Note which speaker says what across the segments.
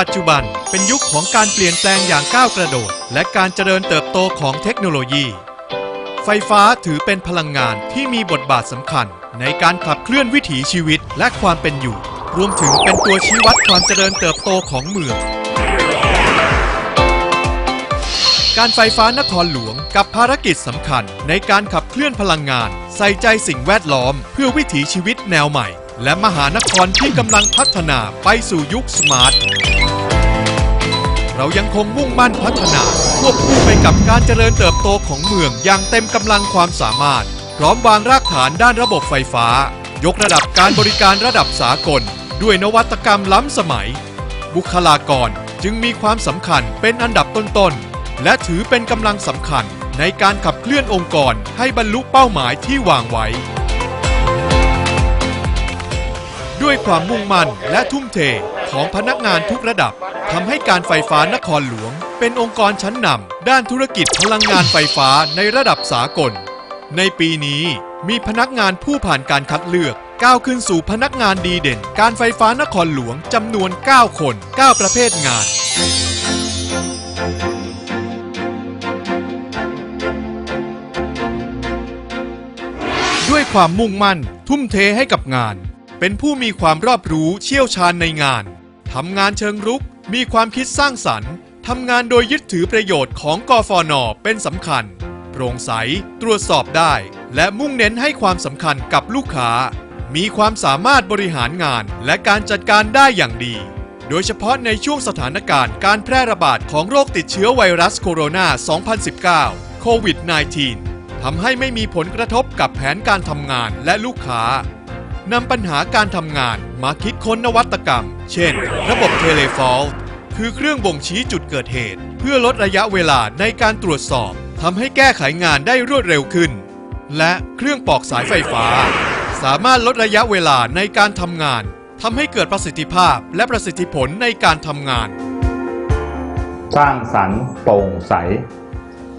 Speaker 1: ปัจจุบันเป็นยุคของการเปลี่ยนแปลงอย่างก้าวกระโดด และการเจริญเติบโตของเทคโนโลยี ไฟฟ้าถือเป็นพลังงานที่มีบทบาทสำคัญ ในการขับเคลื่อนวิถีชีวิตและความเป็นอยู่ รวมถึงเป็นตัวชี้วัดความเจริญเติบโตของเมือง การไฟฟ้านครหลวงกับภารกิจสำคัญ ในการขับเคลื่อนพลังงาน ใส่ใจสิ่งแวดล้อม เพื่อวิถีชีวิตแนวใหม่ และมหานครที่กำลังพัฒนาไปสู่ยุคสมาร์ท เรายังคงมุ่งมั่นพัฒนา ควบคู่ไปกับการเจริญเติบโตของเมืองอย่างเต็มกำลังความสามารถ พร้อมวางรากฐานด้านระบบไฟฟ้า ยกระดับการบริการระดับสากล ด้วยนวัตกรรมล้ำสมัย บุคลากรจึงมีความสำคัญเป็นอันดับต้นๆ และถือเป็นกำลังสำคัญในการขับเคลื่อนองค์กรให้บรรลุเป้าหมายที่วางไว้ ด้วยความมุ่งมั่นและทุ่มเทของพนักงานทุกระดับ ทำให้การไฟฟ้านครหลวง เป็นองค์กรชั้นนำด้านธุรกิจพลังงานไฟฟ้าในระดับสากล ในปีนี้มีพนักงานผู้ผ่านการคัดเลือกก้าวขึ้นสู่พนักงานดีเด่น การไฟฟ้านครหลวงจำนวน 9 คน 9 ประเภทงาน ด้วยความมุ่งมั่น ทุ่มเทให้กับงาน เป็นผู้มีความรอบรู้เชี่ยวชาญในงานทำงานเชิงรุก มีความคิดสร้างสรรค์ทำงานโดยยึดถือประโยชน์ของกฟน เป็นสำคัญ โปร่งใส ตรวจสอบได้ และมุ่งเน้นให้ความสำคัญกับลูกค้า มีความสามารถบริหารงานและการจัดการได้อย่างดี โดยเฉพาะในช่วงสถานการณ์การแพร่ระบาดของโรคติดเชื้อไวรัสโคโรนา 2019 โควิด -19 ทำให้ไม่มีผลกระทบกับแผนการทำงานและลูกค้านำปัญหาการทำงานมาคิดค้นนวัตกรรม เช่น ระบบเทเลฟอล คือเครื่องบ่งชี้จุดเกิดเหตุ เพื่อลดระยะเวลาในการตรวจสอบทำให้แก้ไขงานได้รวดเร็วขึ้น และเครื่องปอกสายไฟฟ้า สามารถลดระยะเวลาในการทำงานทำให้เกิดประสิทธิภาพและประสิทธิผลในการทำงาน
Speaker 2: สร้างสรรค์โปร่งใส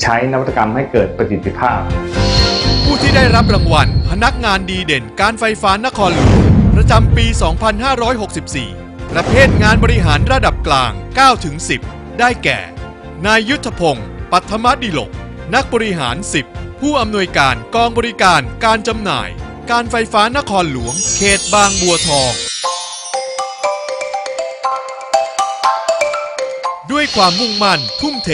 Speaker 2: ใช้นวัตกรรมให้เกิดประสิทธิภาพ
Speaker 1: ผู้ที่ได้รับรางวัล พนักงานดีเด่นการไฟฟ้านครหลวงประจำปี 2564 ประเภทงานบริหารระดับกลาง9-10 ได้แก่ นายยุทธพงศ์ปัทมดิลก นักบริหาร 10 ผู้อำนวยการกองบริการการจำหน่าย การไฟฟ้านครหลวง เขตบางบัวทอง ด้วยความมุ่งมั่น ทุ่มเท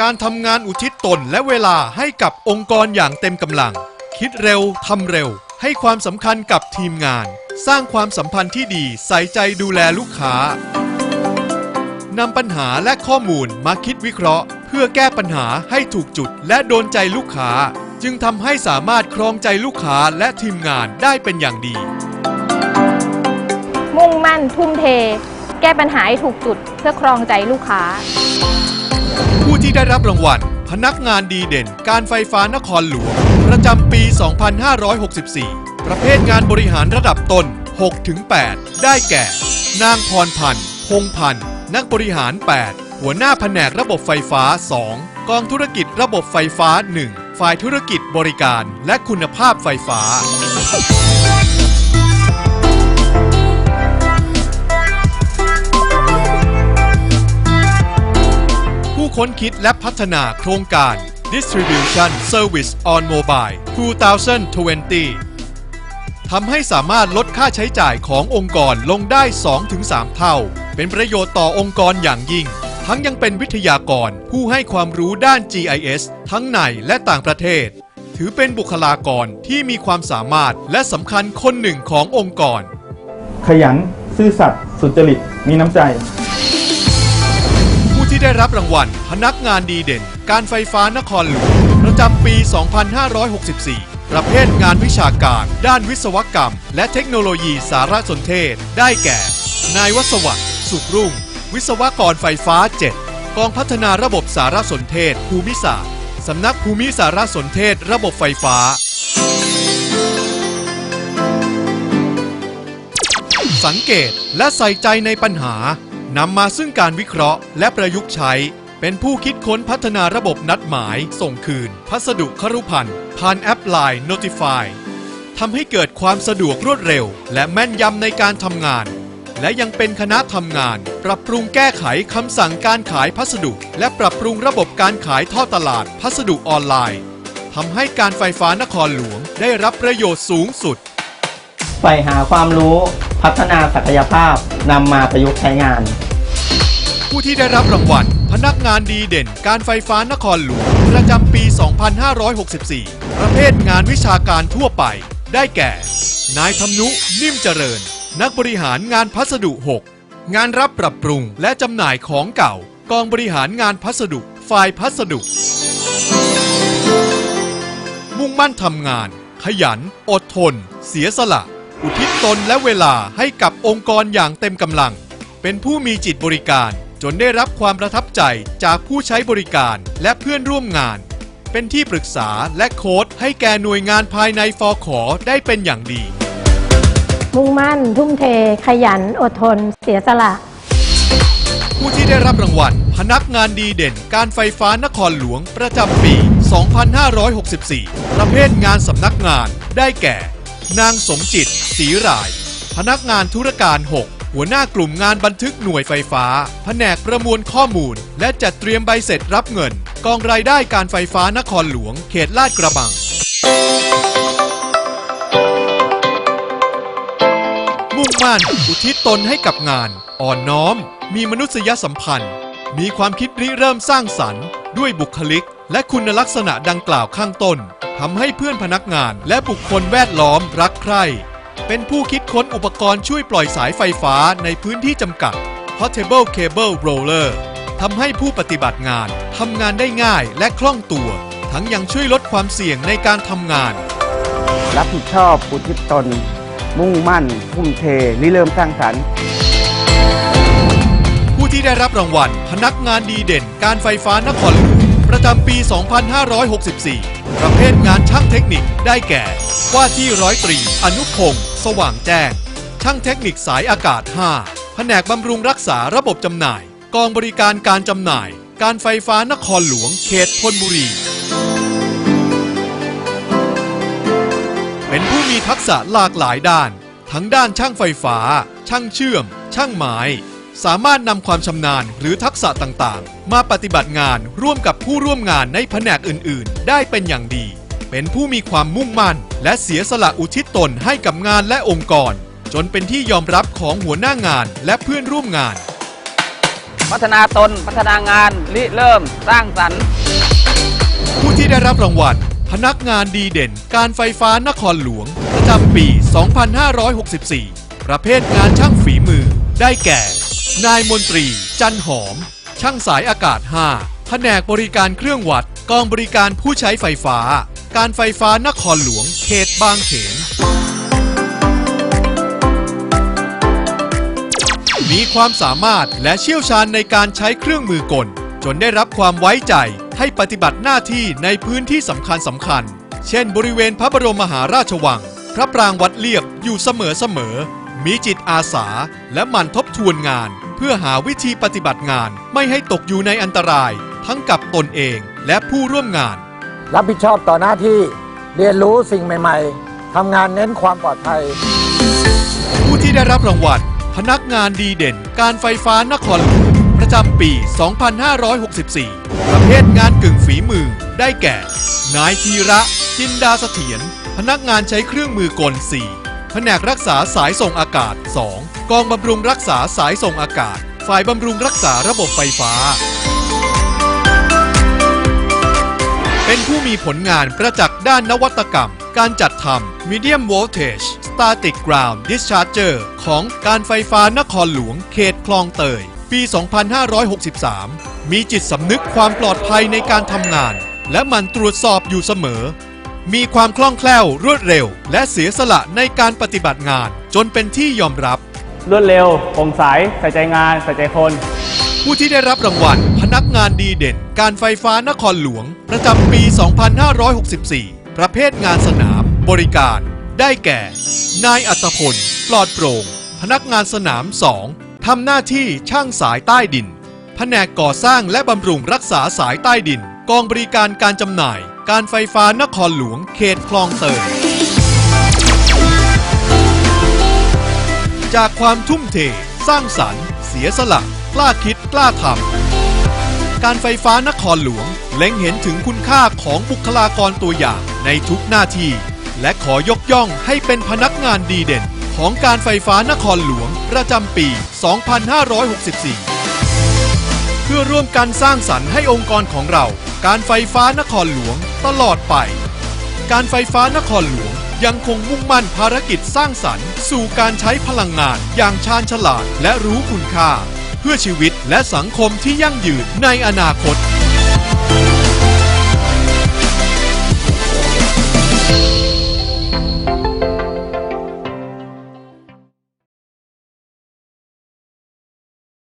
Speaker 1: การทำงานอุทิศตนและเวลาให้กับองค์กรอย่างเต็มกำลัง คิดเร็วทำเร็ว ให้ความสำคัญกับทีมงาน สร้างความสัมพันธ์ที่ดีใส่ใจดูแลลูกค้านำปัญหาและข้อมูลมาคิดวิเคราะห์ เพื่อแก้ปัญหาให้ถูกจุดและโดนใจลูกค้า จึงทำให้สามารถครองใจลูกค้าและทีมงานได้เป็นอย่างดี
Speaker 3: มุ่งมั่นทุ่มเท แก้ปัญหาให้ถูกจุดเพื่อครองใจลูกค้า
Speaker 1: ผู้ที่ได้รับรางวัล พนักงานดีเด่น การไฟฟ้านครหลวง ประจำปี 2564 ประเภทงานบริหารระดับต้น6-8 ได้แก่ นางพรพันธ์ พงพันธ์ นักบริหาร 8 หัวหน้าแผนกระบบไฟฟ้า 2 กองธุรกิจระบบไฟฟ้า 1 ฝ่ายธุรกิจบริการและคุณภาพไฟฟ้า ผู้ค้นคิดและพัฒนาโครงการ Distribution Service on Mobile 2020 ทำให้สามารถลดค่าใช้จ่ายขององค์กรลงได้ 2-3 เท่า เป็นประโยชน์ต่อองค์กรอย่างยิ่ง ทั้งยังเป็นวิทยากรผู้ให้ความรู้ด้าน GIS ทั้งในและต่างประเทศ ถือเป็นบุคลากรที่มีความสามารถและสำคัญคนหนึ่งขององค์กร
Speaker 4: ขยัน ซื่อสัตย์สุจริต มีน้ำใจ
Speaker 1: ผู้ที่ได้รับรางวัลพนักงานดีเด่น การไฟฟ้านครหลวงประจำปี 2564 ประเภทงานวิชาการ ด้านวิศวกรรม และเทคโนโลยีสารสนเทศ ได้แก่ นายวศวัตรสุขรุ่ง วิศวกรไฟฟ้า 7 กองพัฒนาระบบสารสนเทศ ภูมิศาสตร์สำนักภูมิสารสนเทศ ระบบไฟฟ้า สังเกตและใส่ใจในปัญหานำมาซึ่งการวิเคราะห์และประยุกต์ใช้ เป็นผู้คิดค้นพัฒนาระบบนัดหมาย ส่งคืน พัสดุครุพันธ์ผ่านแอป Line Notify ทำให้เกิดความสะดวกรวดเร็ว และแม่นยำในการทำงาน และยังเป็นคณะทำงาน ปรับปรุงแก้ไขคำสั่งการขายพัสดุ และปรับปรุงระบบการขายทอดตลาดพัสดุออนไลน์ทำให้การไฟฟ้านครหลวงได้รับประโยชน์สูงสุด
Speaker 5: ใฝ่หาความรู้พัฒนาศักยภาพนำมาประยุกต์ใช้งาน
Speaker 1: ผู้ที่ได้รับรางวัล พนักงานดีเด่น การไฟฟ้านครหลวงประจำปี 2564 ประเภทงานวิชาการทั่วไป ได้แก่ นายธรรมนุนิ่มเจริญ นักบริหารงานพัสดุ 6 งานรับปรับปรุงและจำหน่ายของเก่า กองบริหารงานพัสดุ ฝ่ายพัสดุ มุ่งมั่นทำงาน ขยัน อดทน เสียสละ อุทิศตนและเวลาให้กับองค์กรอย่างเต็มกำลัง เป็นผู้มีจิตบริการ จนได้รับความประทับใจจากผู้ใช้บริการและเพื่อนร่วมงาน เป็นที่ปรึกษาและโค้ดให้แก่หน่วยงานภายในฟอขอได้เป็นอย่างดี
Speaker 6: มุ่งมั่น ทุ่มเท ขยัน อดทน เสียสละ
Speaker 1: ผู้ที่ได้รับรางวัล พนักงานดีเด่น การไฟฟ้านครหลวงประจำปี 2564 ประเภทงานสำนักงานได้แก่ นางสมจิตศรีราย พนักงานธุรการ 6 หัวหน้ากลุ่มงานบันทึกหน่วยไฟฟ้า แผนกประมวลข้อมูล และจัดเตรียมใบเสร็จรับเงิน กองรายได้การไฟฟ้านครหลวง เขตลาดกระบัง มุ่งมั่น อุทิศตนให้กับงาน อ่อนน้อม มีมนุษยสัมพันธ์ มีความคิดริเริ่มสร้างสรรค์ ด้วยบุคลิก และคุณลักษณะดังกล่าวข้างต้นทำให้เพื่อนพนักงานและบุคคลแวดล้อมรักใคร่ เป็นผู้คิดค้นอุปกรณ์ช่วยปล่อยสายไฟฟ้าในพื้นที่จำกัด Portable Cable Roller ทำให้ผู้ปฏิบัติงานทำงานได้ง่ายและคล่องตัว ทั้งยังช่วยลดความเสี่ยงในการทำงาน
Speaker 7: รับผิดชอบอุทิศตน มุ่งมั่นทุ่มเทริเริ่มสร้างสรรค์
Speaker 1: ผู้ที่ได้รับรางวัล พนักงานดีเด่น การไฟฟ้านครหลวงประจำปี 2564 ประเภทงานช่างเทคนิคได้แก่ ว่าที่ร้อยตรี อนุพงศ์ สว่างแจ้ง ช่างเทคนิคสายอากาศ 5 แผนกบำรุงรักษาระบบจำหน่าย กองบริการการจำหน่าย การไฟฟ้านครหลวงเขตธนบุรี เป็นผู้มีทักษะหลากหลายด้าน ทั้งด้านช่างไฟฟ้า ช่างเชื่อม ช่างไม้ สามารถนำความชำนาญหรือทักษะต่างๆ มาปฏิบัติงานร่วมกับผู้ร่วมงานในแผนกอื่น ๆ ได้เป็นอย่างดี เป็นผู้มีความมุ่งมั่น และเสียสละอุทิศตนให้กับงานและองค์กร จนเป็นที่ยอมรับของหัวหน้างานและเพื่อนร่วมงาน
Speaker 8: พัฒนาตน พัฒนางานริเริ่มสร้างสรรค์
Speaker 1: ผู้ที่ได้รับรางวัล พนักงานดีเด่น การไฟฟ้านครหลวง ประจำปี 2564 ประเภทงานช่างฝีมือ ได้แก่ นายมนตรี จันหอม ช่างสายอากาศ 5 แผนกบริการเครื่องวัด กองบริการผู้ใช้ไฟฟ้า การไฟฟ้านครหลวง เขตบางเขน มีความสามารถและเชี่ยวชาญในการใช้เครื่องมือกล จนได้รับความไว้ใจให้ปฏิบัติหน้าที่ในพื้นที่สำคัญสำคัญ เช่นบริเวณพระบรมมหาราชวัง พระปรางวัดเลียบอยู่เสมอเสมอ มีจิตอาสาและหมั่นทบทวนงาน เพื่อหาวิธีปฏิบัติงานไม่ให้ตกอยู่ในอันตราย ทั้งกับตนเองและผู้ร่วมงาน
Speaker 9: รับผิดชอบต่อหน้าที่เรียนรู้สิ่งใหม่ ๆทำงานเน้นความปลอดภัย
Speaker 1: ผู้ที่ได้รับรางวัลพนักงานดีเด่น การไฟฟ้านครหลวงประจำปี 2564 ประเภทงานกึ่งฝีมือได้แก่ นายธีระ จินดาเสถียรพนักงานใช้เครื่องมือกล 4 แผนกรักษาสายส่งอากาศ 2 กองบำรุงรักษาสายส่งอากาศ ฝ่ายบำรุงรักษาระบบไฟฟ้า มีผลงานประจักษ์ด้านนวัตกรรม การจัดทำ Medium Voltage Static Ground Discharger ของการไฟฟ้านครหลวงเขตคลองเตย ปี 2563 มีจิตสำนึกความปลอดภัยในการทำงาน และหมันตรวจสอบอยู่เสมอ มีความคล่องแคล่วรวดเร็ว และเสียสละในการปฏิบัติงาน จนเป็นที่ยอมรับ
Speaker 4: รวดเร็วโปร่งใสใส่ใจงาน ใส่ใจคน
Speaker 1: ผู้ที่ได้รับรางวัลพ นักงานดีเด่น การไฟฟ้านครหลวง ประจำปี 2564 ประเภทงานสนาม บริการ ได้แก่ นายอัตพล ปลอดโปร่ง พนักงานสนาม 2 ทำหน้าที่ช่างสายใต้ดิน แผนกก่อสร้างและบำรุงรักษาสายใต้ดิน กองบริการการจำหน่าย การไฟฟ้านครหลวง เขตคลองเตยจากความทุ่มเท สร้างสรรค์ เสียสละ กล้าคิด กล้าทำ การไฟฟ้านครหลวง เล็งเห็นถึงคุณค่าของบุคลากรตัวอย่างในทุกหน้าที่ และขอยกย่องให้เป็นพนักงานดีเด่น ของการไฟฟ้านครหลวง ประจำปี 2564 เพื่อร่วมกันสร้างสรรค์ให้องค์กรของเรา การไฟฟ้านครหลวงตลอดไป การไฟฟ้านครหลวงยังคงมุ่งมั่นภารกิจสร้างสรรค์ สู่การใช้พลังงานอย่างชาญฉลาดและรู้คุณค่า เพื่อชีวิตและสังคมที่ยั่งยืนในอนาคต